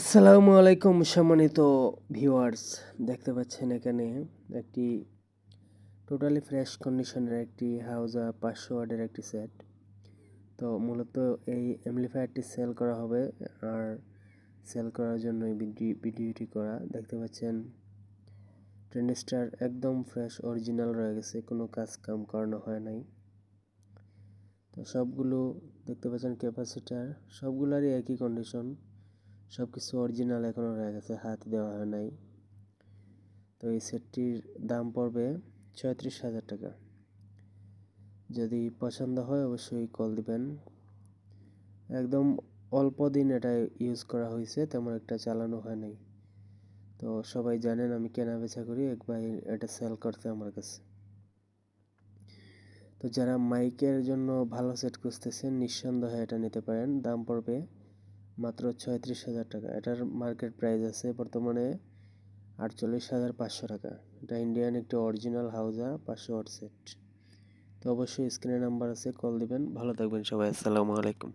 আসসালামু আলাইকুম, সম্মানিত ভিউয়ার্স। দেখতে পাচ্ছেন এখানে একটি টোটালি ফ্রেশ কন্ডিশনের একটি হাউজা পাঁচশো ওয়ার্ডের একটি সেট তো মূলত এই অ্যামপ্লিফায়ারটি সেল করা হবে আর সেল করার জন্য এই ভিডিওটি করা। দেখতে পাচ্ছেন ট্রেন্ডস্টার একদম ফ্রেশ অরিজিনাল রয়ে গেছে, কোনো কাজ কাম করানো হয় নাই। তো সবগুলো, দেখতে পাচ্ছেন ক্যাপাসিটার সবগুলারই একই কন্ডিশন সব কিছু অরিজিনাল এখনও রয়ে গেছে হাত দেওয়া হয় নাই। তো এই সেটটির দাম পড়বে ছয়ত্রিশ হাজার টাকা। যদি পছন্দ হয় অবশ্যই কল দিবেন। একদম অল্প দিন এটা ইউজ করা হয়েছে, তেমন একটা চালানো হয় নাই। তো সবাই জানেন আমি কেনা বেচা করি একবার এটা সেল করতে আমার কাছে। তো যারা মাইকের জন্য ভালো সেট খুঁজতেছেন, নিঃসন্দেহে এটা নিতে পারেন। দাম পড়বে মাত্র ছয়ত্রিশ হাজার টাকা। এটার মার্কেট প্রাইস আছে বর্তমানে আটচল্লিশ হাজার পাঁচশো টাকা। এটা ইন্ডিয়ান একটি অরিজিনাল হাউজা পাঁচশো ওয়াট সেট তো অবশ্যই স্ক্রিনে নাম্বার আছে কল দিবেন। ভালো থাকবেন সবাই। আসসালামু আলাইকুম।